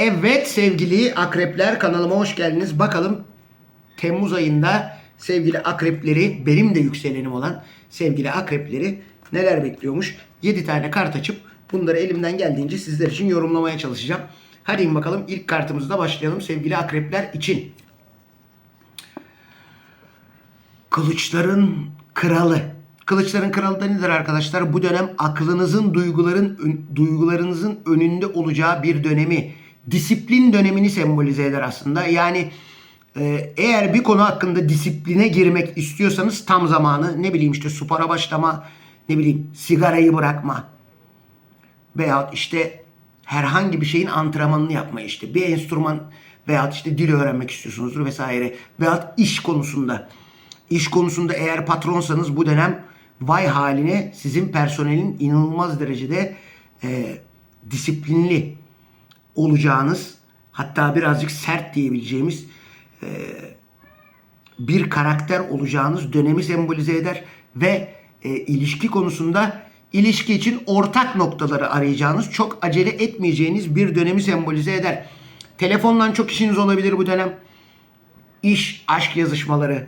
Evet sevgili akrepler kanalıma hoş geldiniz. Bakalım Temmuz ayında sevgili akrepleri benim de yükselenim olan sevgili akrepleri neler bekliyormuş. 7 tane kart açıp bunları elimden geldiğince sizler için yorumlamaya çalışacağım. Hadi bakalım ilk kartımızda başlayalım sevgili akrepler için. Kılıçların kralı. Kılıçların kralı da nedir arkadaşlar? Bu dönem aklınızın, duyguların duygularınızın önünde olacağı bir dönemi, disiplin dönemini sembolize eder aslında. Yani e, eğer bir konu hakkında disipline girmek istiyorsanız tam zamanı. Ne bileyim işte spora başlama, ne bileyim sigarayı bırakma, veyahut işte herhangi bir şeyin antrenmanını yapma işte bir enstrüman veyahut işte dil öğrenmek istiyorsunuzdur vesaire veyahut iş konusunda iş konusunda eğer patronsanız bu dönem vay haline sizin personelin inanılmaz derecede e, disiplinli olacağınız hatta birazcık sert diyebileceğimiz e, bir karakter olacağınız dönemi sembolize eder ve e, ilişki konusunda ilişki için ortak noktaları arayacağınız, çok acele etmeyeceğiniz bir dönemi sembolize eder. Telefondan çok işiniz olabilir bu dönem. İş, aşk yazışmaları.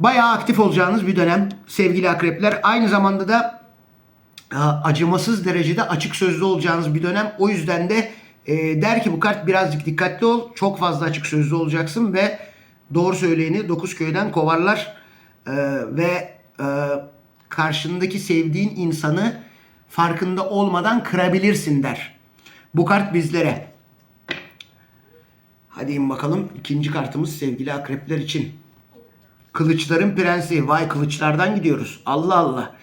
Bayağı aktif olacağınız bir dönem sevgili akrepler. Aynı zamanda da acımasız derecede açık sözlü olacağınız bir dönem. O yüzden de e, der ki bu kart birazcık dikkatli ol. Çok fazla açık sözlü olacaksın ve doğru söyleyeni dokuz köyden kovarlar. E, ve e, karşındaki sevdiğin insanı farkında olmadan kırabilirsin der. Bu kart bizlere. Hadi in bakalım ikinci kartımız sevgili akrepler için. Kılıçların prensi. Vay kılıçlardan gidiyoruz. Allah Allah.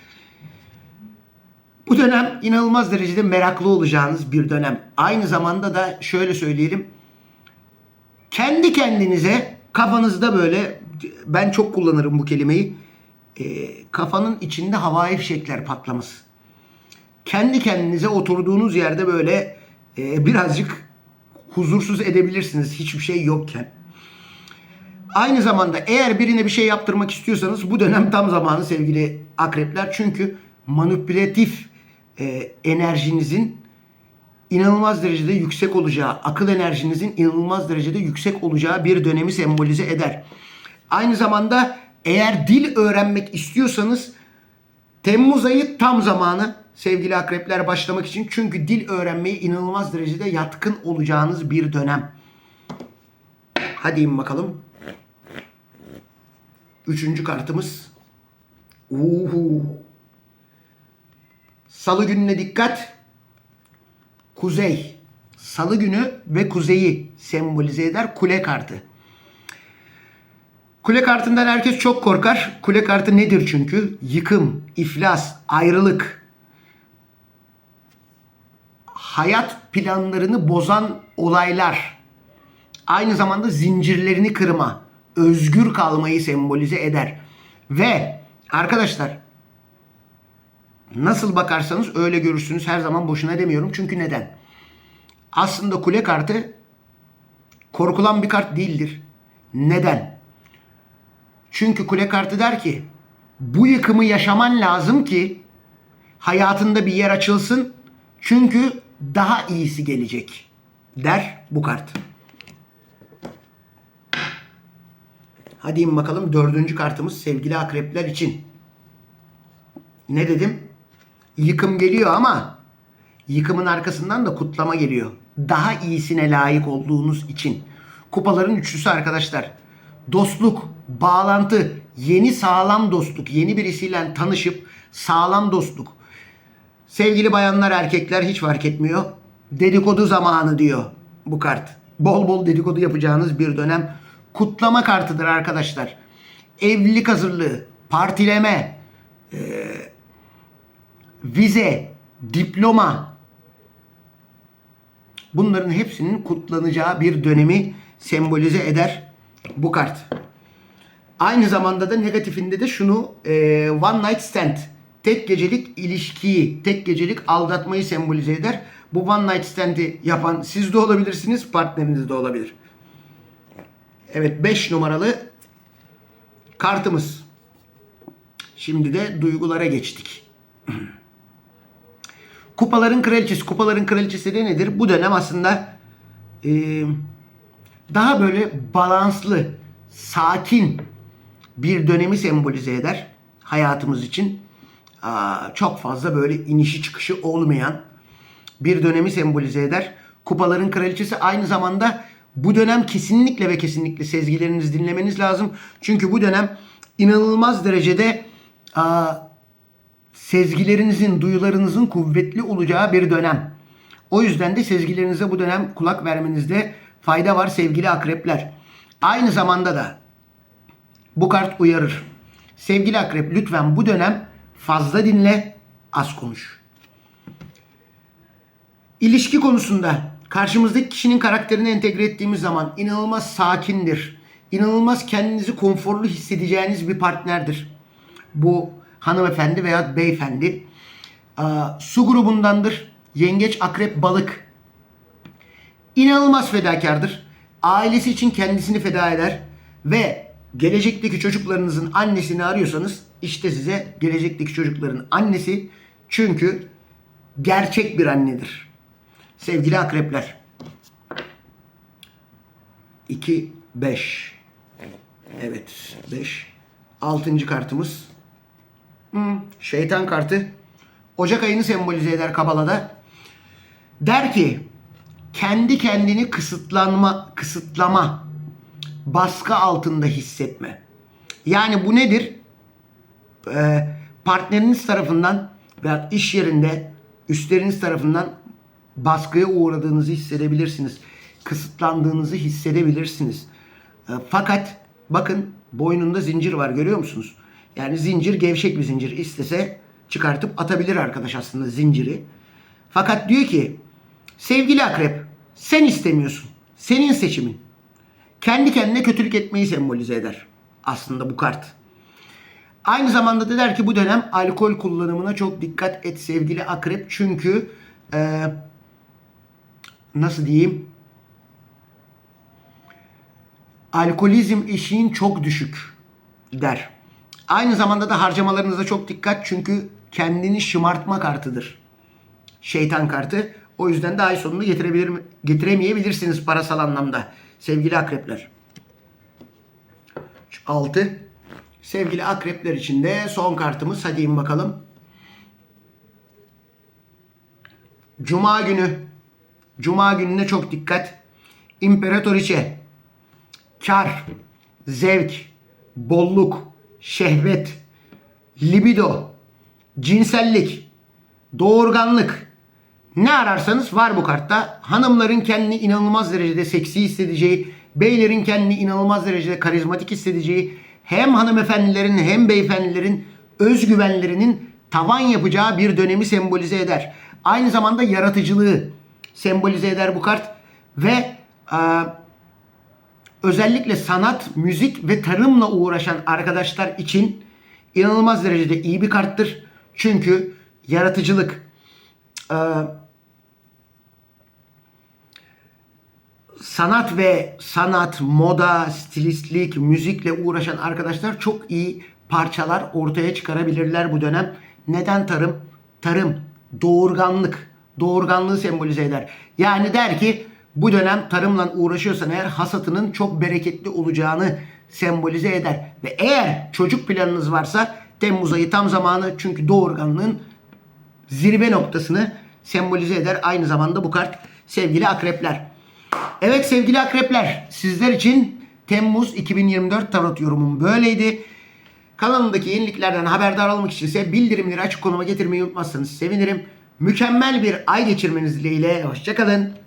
Bu dönem inanılmaz derecede meraklı olacağınız bir dönem. Aynı zamanda da şöyle söyleyelim. Kendi kendinize kafanızda böyle ben çok kullanırım bu kelimeyi. e, kafanın içinde havai fişekler patlaması. Kendi kendinize oturduğunuz yerde böyle e, birazcık huzursuz edebilirsiniz hiçbir şey yokken. Aynı zamanda eğer birine bir şey yaptırmak istiyorsanız bu dönem tam zamanı sevgili akrepler. Çünkü manipülatif e, enerjinizin inanılmaz derecede yüksek olacağı, akıl enerjinizin inanılmaz derecede yüksek olacağı bir dönemi sembolize eder. Aynı zamanda eğer dil öğrenmek istiyorsanız Temmuz ayı tam zamanı sevgili akrepler başlamak için. Çünkü dil öğrenmeye inanılmaz derecede yatkın olacağınız bir dönem. Hadi in bakalım. Üçüncü kartımız. Uhu. Salı gününe dikkat. Kuzey. Salı günü ve kuzeyi sembolize eder kule kartı. Kule kartından herkes çok korkar. Kule kartı nedir çünkü? Yıkım, iflas, ayrılık. Hayat planlarını bozan olaylar. Aynı zamanda zincirlerini kırma, özgür kalmayı sembolize eder. Ve arkadaşlar nasıl bakarsanız öyle görürsünüz. Her zaman boşuna demiyorum. Çünkü neden? Aslında kule kartı korkulan bir kart değildir. Neden? Çünkü kule kartı der ki bu yıkımı yaşaman lazım ki hayatında bir yer açılsın. Çünkü daha iyisi gelecek der bu kart. Hadi in bakalım dördüncü kartımız sevgili akrepler için. Ne dedim? Yıkım geliyor ama yıkımın arkasından da kutlama geliyor. Daha iyisine layık olduğunuz için. Kupaların üçlüsü arkadaşlar. Dostluk, bağlantı, yeni sağlam dostluk, yeni birisiyle tanışıp sağlam dostluk. Sevgili bayanlar, erkekler hiç fark etmiyor. Dedikodu zamanı diyor bu kart. Bol bol dedikodu yapacağınız bir dönem. Kutlama kartıdır arkadaşlar. Evlilik hazırlığı, partileme, vize, diploma bunların hepsinin kutlanacağı bir dönemi sembolize eder bu kart. Aynı zamanda da negatifinde de şunu e, one night stand tek gecelik ilişkiyi, tek gecelik aldatmayı sembolize eder. Bu one night stand'i yapan siz de olabilirsiniz, partneriniz de olabilir. Evet 5 numaralı kartımız. Şimdi de duygulara geçtik. Kupaların kraliçesi. Kupaların kraliçesi de nedir? Bu dönem aslında e, daha böyle balanslı, sakin bir dönemi sembolize eder hayatımız için. Aa, çok fazla böyle inişi çıkışı olmayan bir dönemi sembolize eder. Kupaların kraliçesi aynı zamanda bu dönem kesinlikle ve kesinlikle sezgilerinizi dinlemeniz lazım. Çünkü bu dönem inanılmaz derecede aa, sezgilerinizin, duyularınızın kuvvetli olacağı bir dönem. O yüzden de sezgilerinize bu dönem kulak vermenizde fayda var sevgili akrepler. Aynı zamanda da bu kart uyarır. Sevgili akrep lütfen bu dönem fazla dinle, az konuş. İlişki konusunda karşımızdaki kişinin karakterini entegre ettiğimiz zaman inanılmaz sakindir. İnanılmaz kendinizi konforlu hissedeceğiniz bir partnerdir. Bu hanımefendi veya beyefendi. Su grubundandır. Yengeç, akrep, balık. İnanılmaz fedakardır. Ailesi için kendisini feda eder ve gelecekteki çocuklarınızın annesini arıyorsanız işte size gelecekteki çocukların annesi çünkü gerçek bir annedir. Sevgili akrepler. 2 5 Evet 5 6. kartımız Hmm, şeytan kartı Ocak ayını sembolize eder Kabala'da. Der ki kendi kendini kısıtlanma, kısıtlama, baskı altında hissetme. Yani bu nedir? Ee, partneriniz tarafından veya iş yerinde üstleriniz tarafından baskıya uğradığınızı hissedebilirsiniz. Kısıtlandığınızı hissedebilirsiniz. Ee, fakat bakın boynunda zincir var görüyor musunuz? Yani zincir gevşek bir zincir. İstese çıkartıp atabilir arkadaş aslında zinciri. Fakat diyor ki sevgili akrep sen istemiyorsun. Senin seçimin. Kendi kendine kötülük etmeyi sembolize eder aslında bu kart. Aynı zamanda da der ki bu dönem alkol kullanımına çok dikkat et sevgili akrep. Çünkü e, nasıl diyeyim alkolizm eşiğin çok düşük der. Aynı zamanda da harcamalarınıza çok dikkat çünkü kendini şımartma kartıdır. Şeytan kartı. O yüzden de ay sonunu getirebilir mi- getiremeyebilirsiniz parasal anlamda sevgili akrepler. 6. Sevgili akrepler için de son kartımız. Hadi in bakalım. Cuma günü. Cuma gününe çok dikkat. İmparatoriçe. Kar, zevk, bolluk, şehvet, libido, cinsellik, doğurganlık. Ne ararsanız var bu kartta. Hanımların kendini inanılmaz derecede seksi hissedeceği, beylerin kendini inanılmaz derecede karizmatik hissedeceği, hem hanımefendilerin hem beyefendilerin özgüvenlerinin tavan yapacağı bir dönemi sembolize eder. Aynı zamanda yaratıcılığı sembolize eder bu kart ve e, özellikle sanat, müzik ve tarımla uğraşan arkadaşlar için inanılmaz derecede iyi bir karttır. Çünkü yaratıcılık, e, sanat ve sanat, moda, stilistlik, müzikle uğraşan arkadaşlar çok iyi parçalar ortaya çıkarabilirler bu dönem. Neden tarım? Tarım, doğurganlık, doğurganlığı sembolize eder. Yani der ki bu dönem tarımla uğraşıyorsan eğer hasatının çok bereketli olacağını sembolize eder. Ve eğer çocuk planınız varsa Temmuz ayı tam zamanı çünkü doğurganlığın zirve noktasını sembolize eder. Aynı zamanda bu kart sevgili akrepler. Evet sevgili akrepler sizler için Temmuz 2024 tarot yorumum böyleydi. Kanalımdaki yeniliklerden haberdar olmak için ise bildirimleri açık konuma getirmeyi unutmazsanız sevinirim. Mükemmel bir ay geçirmeniz dileğiyle. Hoşçakalın.